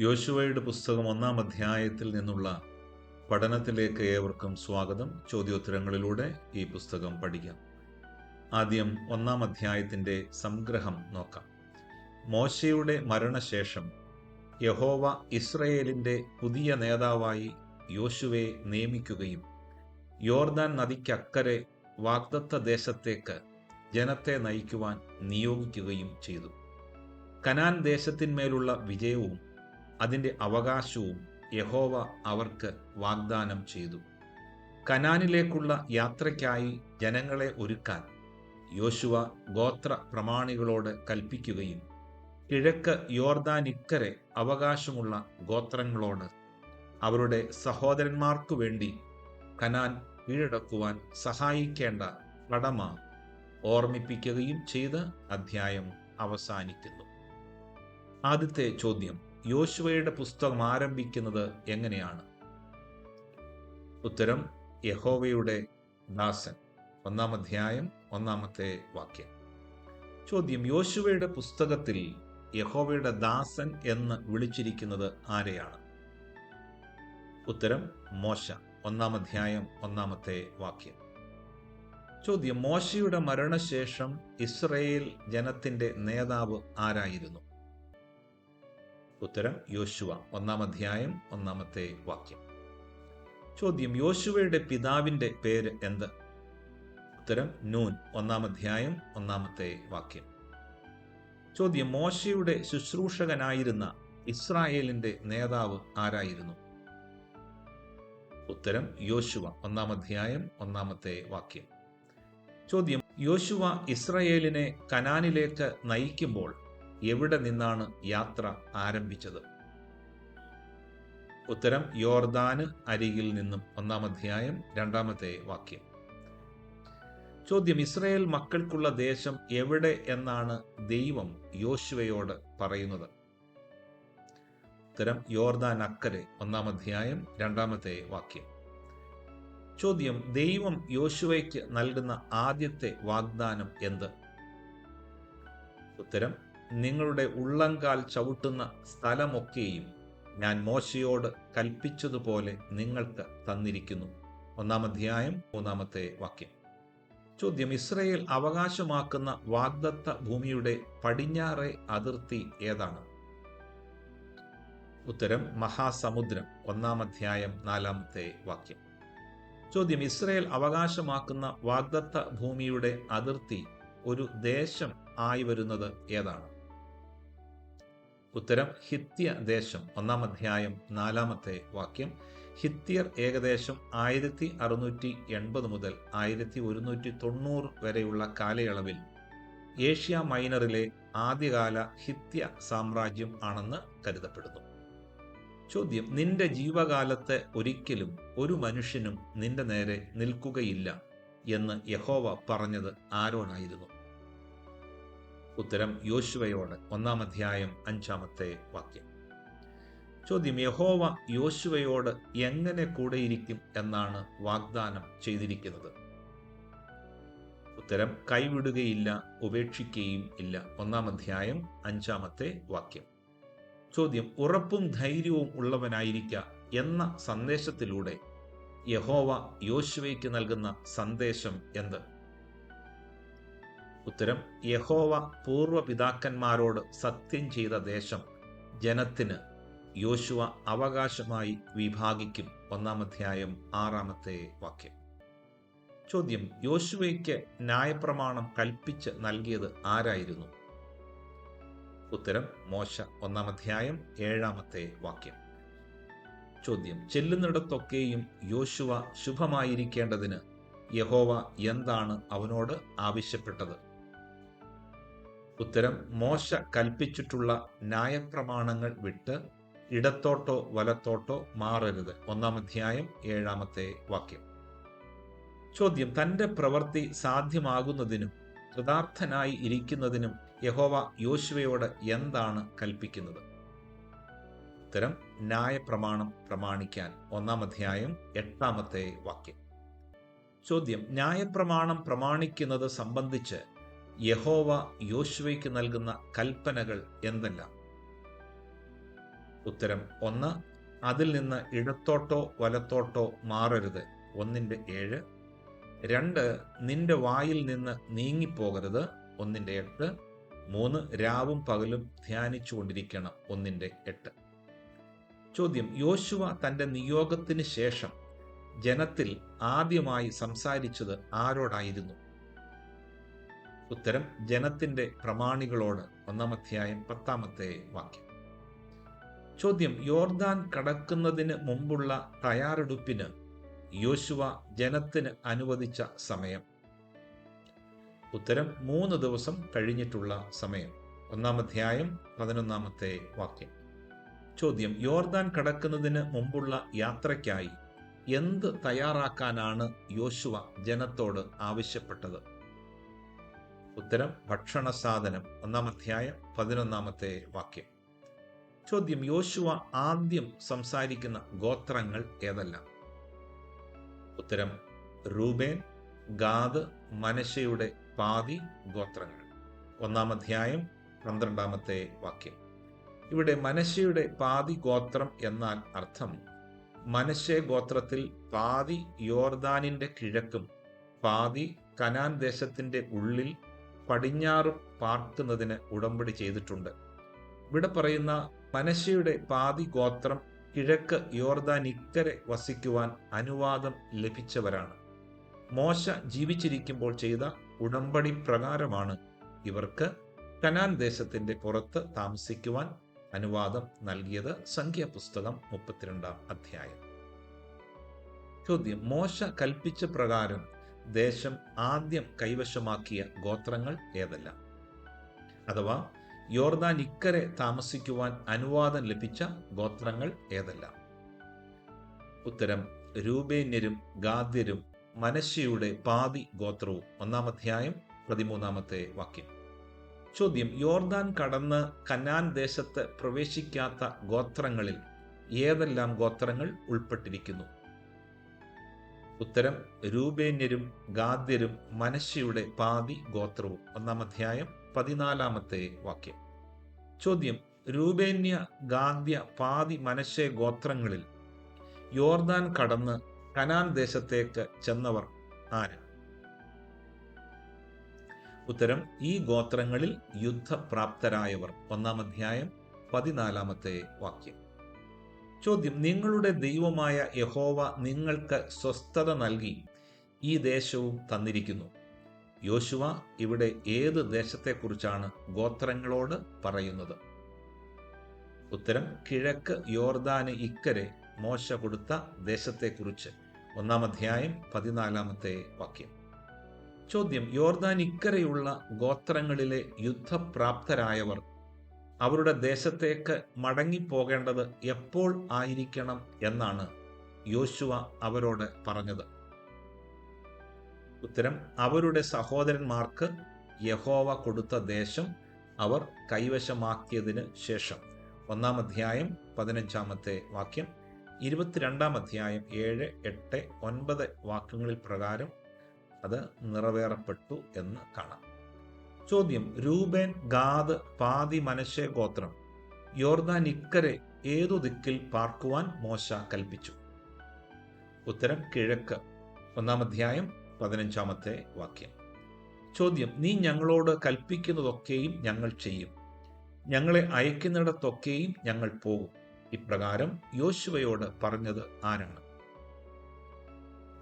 യോശുവയുടെ പുസ്തകം ഒന്നാം അധ്യായത്തിൽ നിന്നുള്ള പഠനത്തിലേക്ക് ഏവർക്കും സ്വാഗതം. ചോദ്യോത്തരങ്ങളിലൂടെ ഈ പുസ്തകം പഠിക്കാം. ആദ്യം ഒന്നാം അധ്യായത്തിന്റെ സംഗ്രഹം നോക്കാം. മോശയുടെ മരണശേഷം യഹോവ ഇസ്രയേലിന്റെ പുതിയ നേതാവായി യോശുവയെ നിയമിക്കുകയും യോർദാൻ നദിക്കക്കരെ വാഗ്ദത്ത ദേശത്തേക്ക് ജനത്തെ നയിക്കുവാൻ നിയോഗിക്കുകയും ചെയ്തു. കനാൻ ദേശത്തിന്മേലുള്ള വിജയവും അതിന്റെ അവകാശവും യഹോവ അവർക്ക് വാഗ്ദാനം ചെയ്തു. കനാനിലേക്കുള്ള യാത്രയ്ക്കായി ജനങ്ങളെ ഒരുക്കാൻ യോശുവ ഗോത്ര പ്രമാണികളോട് കൽപ്പിക്കുകയും കിഴക്ക് യോർദാനിക്കരെ അവകാശമുള്ള ഗോത്രങ്ങളോട് അവരുടെ സഹോദരന്മാർക്കു വേണ്ടി കനാൻ കീഴടക്കുവാൻ സഹായിക്കേണ്ട കടമ ഓർമ്മിപ്പിക്കുകയും ചെയ്ത് അധ്യായം അവസാനിക്കുന്നു. ആദ്യത്തെ ചോദ്യം. യോശുവയുടെ പുസ്തകം ആരംഭിക്കുന്നത് എങ്ങനെയാണ്? ഉത്തരം യഹോവയുടെ ദാസൻ. ഒന്നാം അധ്യായം ഒന്നാമത്തെ വാക്യം. ചോദ്യം യോശുവയുടെ പുസ്തകത്തിൽ യഹോവയുടെ ദാസൻ എന്ന് വിളിച്ചിരിക്കുന്നത് ആരെയാണ്? ഉത്തരം മോശ. ഒന്നാം അധ്യായം ഒന്നാമത്തെ വാക്യം. ചോദ്യം മോശയുടെ മരണശേഷം ഇസ്രയേൽ ജനത്തിന്റെ നേതാവ് ആരായിരുന്നു? ഉത്തരം യോശുവ. ഒന്നാം അധ്യായം ഒന്നാമത്തെ വാക്യം. ചോദ്യം യോശുവയുടെ പിതാവിന്റെ പേര് എന്ത്? ഉത്തരം നൂൻ. ഒന്നാം അധ്യായം ഒന്നാമത്തെ വാക്യം. ചോദ്യം മോശയുടെ ശുശ്രൂഷകനായിരുന്ന ഇസ്രായേലിന്റെ നേതാവ് ആരായിരുന്നു? ഉത്തരം യോശുവ. ഒന്നാം അധ്യായം ഒന്നാമത്തെ വാക്യം. ചോദ്യം യോശുവ ഇസ്രയേലിനെ കനാനിലേക്ക് നയിക്കുമ്പോൾ എവിടെ നിന്നാണ് യാത്ര ആരംഭിച്ചത്? ഉത്തരം യോർദാന് അരികിൽ നിന്നും ഒന്നാം അധ്യായം രണ്ടാമത്തെ വാക്യം. ചോദ്യം ഇസ്രയേൽ മക്കൾക്കുള്ള ദേശം എവിടെ എന്നാണ് ദൈവം യോശുവയോട് പറയുന്നത്? ഉത്തരം യോർദാൻ അക്കരെ ഒന്നാം അധ്യായം രണ്ടാമത്തെ വാക്യം. ചോദ്യം ദൈവം യോശുവയ്ക്ക് നൽകുന്ന ആദ്യത്തെ വാഗ്ദാനം എന്ത്? ഉത്തരം നിങ്ങളുടെ ഉള്ളങ്കാൽ ചവിട്ടുന്ന സ്ഥലമൊക്കെയും ഞാൻ മോശയോട് കൽപ്പിച്ചതുപോലെ നിങ്ങൾക്ക് തന്നിരിക്കുന്നു. ഒന്നാം അധ്യായം മൂന്നാമത്തെ വാക്യം. ചോദ്യം ഇസ്രയേൽ അവകാശമാക്കുന്ന വാഗ്ദത്ത ഭൂമിയുടെ പടിഞ്ഞാറെ അതിർത്തി ഏതാണ്? ഉത്തരം മഹാസമുദ്രം. ഒന്നാം അധ്യായം നാലാമത്തെ വാക്യം. ചോദ്യം ഇസ്രയേൽ അവകാശമാക്കുന്ന വാഗ്ദത്ത ഭൂമിയുടെ അതിർത്തി ഒരു ദേശം ആയി വരുന്നത് ഏതാണ്? ഉത്തരം ഹിത്യ ദേശം ഒന്നാം അധ്യായം നാലാമത്തെ വാക്യം. ഹിത്യർ ഏകദേശം ആയിരത്തി അറുന്നൂറ്റി എൺപത് മുതൽ ആയിരത്തി ഒരുന്നൂറ്റി തൊണ്ണൂറ് വരെയുള്ള കാലയളവിൽ ഏഷ്യ മൈനറിലെ ആദ്യകാല ഹിത്യ സാമ്രാജ്യം ആണെന്ന് കരുതപ്പെടുന്നു. ചോദ്യം നിന്റെ ജീവകാലത്ത് ഒരിക്കലും ഒരു മനുഷ്യനും നിന്റെ നേരെ നിൽക്കുകയില്ല എന്ന് യഹോവ പറഞ്ഞത് ആരോനായിരുന്നു ഉത്തരം യോശുവയോട് ഒന്നാം അധ്യായം അഞ്ചാമത്തെ വാക്യം. ചോദ്യം യഹോവ യോശുവയോട് എങ്ങനെ കൂടെയിരിക്കും എന്നാണ് വാഗ്ദാനം ചെയ്തിരിക്കുന്നത്. ഉത്തരം കൈവിടുകയില്ല ഉപേക്ഷിക്കുകയും ഇല്ല. ഒന്നാം അധ്യായം അഞ്ചാമത്തെ വാക്യം. ചോദ്യം ഉറപ്പും ധൈര്യവും ഉള്ളവനായിരിക്ക എന്ന സന്ദേശത്തിലൂടെ യഹോവ യോശുവയ്ക്ക് നൽകുന്ന സന്ദേശം എന്ത്? ഉത്തരം യഹോവ പൂർവ പിതാക്കന്മാരോട് സത്യം ചെയ്ത ദേശം ജനത്തിന് യോശുവ അവകാശമായി വിഭാഗിക്കും. ഒന്നാം അധ്യായം ആറാമത്തെ വാക്യം. ചോദ്യം യോശുവയ്ക്ക് ന്യായപ്രമാണം കൽപ്പിച്ച് നൽകിയത് ആരായിരുന്നു? ഉത്തരം മോശ. ഒന്നാം അധ്യായം ഏഴാമത്തെ വാക്യം. ചോദ്യം ചെല്ലുന്നിടത്തൊക്കെയും യോശുവ ശുഭമായിരിക്കേണ്ടതിന് യഹോവ എന്താണ് അവനോട് ആവശ്യപ്പെട്ടത്? ഉത്തരം മോശ കൽപ്പിച്ചിട്ടുള്ള ന്യായപ്രമാണങ്ങൾ വിട്ട് ഇടത്തോട്ടോ വലത്തോട്ടോ മാറരുത്. ഒന്നാം അധ്യായം ഏഴാമത്തെ വാക്യം. ചോദ്യം തന്റെ പ്രവൃത്തി സാധ്യമാകുന്നതിനും കൃതാർത്ഥനായി ഇരിക്കുന്നതിനും യഹോവ യോശുവയോട് എന്താണ് കൽപ്പിക്കുന്നത്? ഉത്തരം ന്യായപ്രമാണം പ്രമാണിക്കാൻ. ഒന്നാം അധ്യായം എട്ടാമത്തെ വാക്യം. ചോദ്യം ന്യായപ്രമാണം പ്രമാണിക്കുന്നത് സംബന്ധിച്ച് യഹോവ യോശുവയ്ക്ക് നൽകുന്ന കൽപ്പനകൾ എന്തെല്ലാം? ഉത്തരം ഒന്ന് അതിൽ നിന്ന് ഇടത്തോട്ടോ വലത്തോട്ടോ മാറരുത്. ഒന്നിന്റെ ഏഴ്. രണ്ട് നിന്റെ വായിൽ നിന്ന് നീങ്ങിപ്പോകരുത്. ഒന്നിന്റെ എട്ട്. മൂന്ന് രാവും പകലും ധ്യാനിച്ചു കൊണ്ടിരിക്കണം. ഒന്നിന്റെ എട്ട്. ചോദ്യം യോശുവ തന്റെ നിയോഗത്തിന് ശേഷം ജനത്തിൽ ആദ്യമായി സംസാരിച്ചത് ആരോടായിരുന്നു? ഉത്തരം ജനത്തിന്റെ പ്രമാണികളോട് ഒന്നാം അധ്യായം പത്താമത്തെ വാക്യം. ചോദ്യം യോർദാൻ കടക്കുന്നതിന് മുമ്പുള്ള തയ്യാറെടുപ്പിന് യോശുവ ജനത്തിന് അനുവദിച്ച സമയം. ഉത്തരം മൂന്ന് ദിവസം കഴിഞ്ഞിട്ടുള്ള സമയം. ഒന്നാം അധ്യായം പതിനൊന്നാമത്തെ വാക്യം. ചോദ്യം യോർദാൻ കടക്കുന്നതിന് മുമ്പുള്ള യാത്രയ്ക്കായി എന്ത് തയ്യാറാക്കാനാണ് യോശുവ ജനത്തോട് ആവശ്യപ്പെട്ടത്? ഉത്തരം ഭക്ഷണ സാധനം ഒന്നാം അധ്യായം പതിനൊന്നാമത്തെ വാക്യം. ചോദ്യം യോശുവ ആദ്യം സംസാരിക്കുന്ന ഗോത്രങ്ങൾ ഏതെല്ലാം? ഉത്തരം റൂബേൻ ഗാദ് മനശയുടെ പാതി ഗോത്രങ്ങൾ. ഒന്നാം അധ്യായം പന്ത്രണ്ടാമത്തെ വാക്യം. ഇവിടെ മനശയുടെ പാതി ഗോത്രം എന്നാൽ അർത്ഥം മനശെ ഗോത്രത്തിൽ പാതി യോർദാനിന്റെ കിഴക്കും പാതി കനാൻ ദേശത്തിന്റെ ഉള്ളിൽ പടിഞ്ഞാറും പാർക്കുന്നതിന് ഉടമ്പടി ചെയ്തിട്ടുണ്ട്. ഇവിടെ പറയുന്ന മനശയുടെ പാതി ഗോത്രം കിഴക്ക് യോർദാൻ ഇക്കരെ വസിക്കുവാൻ അനുവാദം ലഭിച്ചവരാണ്. മോശ ജീവിച്ചിരിക്കുമ്പോൾ ചെയ്ത ഉടമ്പടി പ്രകാരമാണ് ഇവർക്ക് കനാൻ ദേശത്തിന്റെ പുറത്ത് താമസിക്കുവാൻ അനുവാദം നൽകിയത്. സംഖ്യാപുസ്തകം മുപ്പത്തിരണ്ടാം അധ്യായം. ചോദ്യം. മോശ കൽപ്പിച്ച പ്രകാരം ദേശം ആദ്യം കൈവശമാക്കിയ ഗോത്രങ്ങൾ ഏതെല്ലാം? അഥവാ യോർദാൻ ഇക്കരെ താമസിക്കുവാൻ അനുവാദം ലഭിച്ച ഗോത്രങ്ങൾ ഏതെല്ലാം? ഉത്തരം രൂപേന്യരും ഗാദ്യരും മനശ്ശയുടെ പാതി ഗോത്രവും. ഒന്നാം അധ്യായം പതിമൂന്നാമത്തെ വാക്യം. ചോദ്യം യോർദാൻ കടന്ന് കനാൻ ദേശത്ത് പ്രവേശിക്കാത്ത ഗോത്രങ്ങളിൽ ഏതെല്ലാം ഗോത്രങ്ങൾ ഉൾപ്പെട്ടിരിക്കുന്നു? ഉത്തരം രൂപേന്യരും ഗാദ്യരും മനശ്ശിയുടെ പാതി ഗോത്രവും. ഒന്നാം അധ്യായം പതിനാലാമത്തെ വാക്യം. ചോദ്യം രൂപേന്യ ഗാദ്യ പാതി മനശ്ശെ ഗോത്രങ്ങളിൽ യോർദാൻ കടന്ന് കനാൻ ദേശത്തേക്ക് ചെന്നവർ ആര്? ഉത്തരം ഈ ഗോത്രങ്ങളിൽ യുദ്ധപ്രാപ്തരായവർ. ഒന്നാം അധ്യായം പതിനാലാമത്തെ വാക്യം. ചോദ്യം നിങ്ങളുടെ ദൈവമായ യഹോവ നിങ്ങൾക്ക് സ്വസ്ഥത നൽകി ഈ ദേശവും തന്നിരിക്കുന്നു. യോശുവ ഇവിടെ ഏത് ദേശത്തെക്കുറിച്ചാണ് ഗോത്രങ്ങളോട് പറയുന്നത്? ഉത്തരം കിഴക്ക് യോർദാന് ഇക്കരെ മോശ കൊടുത്ത ദേശത്തെക്കുറിച്ച്. ഒന്നാം അധ്യായം പതിനാലാമത്തെ വാക്യം. ചോദ്യം യോർദാൻ ഇക്കരെയുള്ള ഗോത്രങ്ങളിലെ യുദ്ധപ്രാപ്തരായവർ അവരുടെ ദേശത്തേക്ക് മടങ്ങിപ്പോകേണ്ടത് എപ്പോൾ ആയിരിക്കണം എന്നാണ് യോശുവ അവരോട് പറഞ്ഞത്. ഉത്തരം അവരുടെ സഹോദരന്മാർക്ക് യഹോവ കൊടുത്ത ദേശം അവർ കൈവശമാക്കിയതിന് ശേഷം. ഒന്നാം അധ്യായം പതിനഞ്ചാമത്തെ വാക്യം. ഇരുപത്തിരണ്ടാം അധ്യായം ഏഴ് എട്ട് ഒൻപത് വാക്യങ്ങളിൽ പ്രകാരം അത് നിറവേറപ്പെട്ടു എന്ന് കാണാം. ചോദ്യം. രൂപേൻ ഗാദ് പാതി മനുഷ്യ ഗോത്രം. യോർദാൻ ഇക്കരെ ഏതു ദിക്കിൽ പാർക്കുവാൻ മോശ കൽപ്പിച്ചു? ഉത്തരം കിഴക്ക്. ഒന്നാം അധ്യായം പതിനഞ്ചാമത്തെ വാക്യം. ചോദ്യം. നീ ഞങ്ങളോട് കൽപ്പിക്കുന്നതൊക്കെയും ഞങ്ങൾ ചെയ്യും. ഞങ്ങളെ അയക്കുന്നിടത്തൊക്കെയും ഞങ്ങൾ പോകും. ഇപ്രകാരം യോശുവയോട് പറഞ്ഞത് ആരാണ്?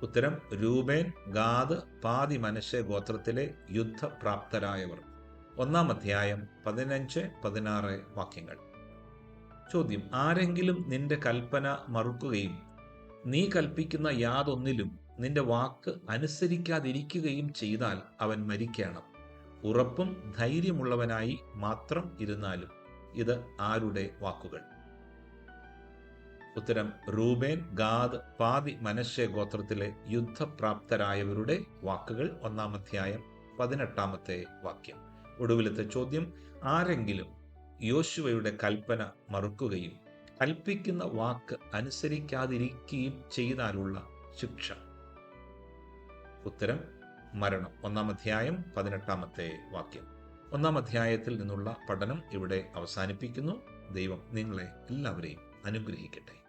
ഉത്തരം രൂപേൻ ഗാദ് പാതി മനുഷ്യ ഗോത്രത്തിലെ യുദ്ധപ്രാപ്തരായവർ. ഒന്നാം അധ്യായം പതിനഞ്ച് പതിനാറ് വാക്യങ്ങൾ. ചോദ്യം ആരെങ്കിലും നിന്റെ കൽപ്പന മറുക്കുകയും നീ കൽപ്പിക്കുന്ന യാതൊന്നിലും നിന്റെ വാക്ക് അനുസരിക്കാതിരിക്കുകയും ചെയ്താൽ അവൻ മരിക്കണം. ഉറപ്പും ധൈര്യമുള്ളവനായി മാത്രം ഇരുന്നാലും ഇത് ആരുടെ വാക്കുകൾ? ഉത്തരം റൂബേൻ ഗാദ് പാതി മനശ്ശെ ഗോത്രത്തിലെ യുദ്ധപ്രാപ്തരായവരുടെ വാക്കുകൾ ഒന്നാം അധ്യായം പതിനെട്ടാമത്തെ വാക്യം. ഒടുവിലത്തെ ചോദ്യം ആരെങ്കിലും യോശുവയുടെ കൽപ്പന മറുക്കുകയും കൽപ്പിക്കുന്ന വാക്ക് അനുസരിക്കാതിരിക്കുകയും ചെയ്താലുള്ള ശിക്ഷ. ഉത്തരം മരണം. ഒന്നാം അധ്യായം പതിനെട്ടാമത്തെ വാക്യം. ഒന്നാം അധ്യായത്തിൽ നിന്നുള്ള പഠനം ഇവിടെ അവസാനിപ്പിക്കുന്നു. ദൈവം നിങ്ങളെ എല്ലാവരെയും അനുഗ്രഹിക്കട്ടെ.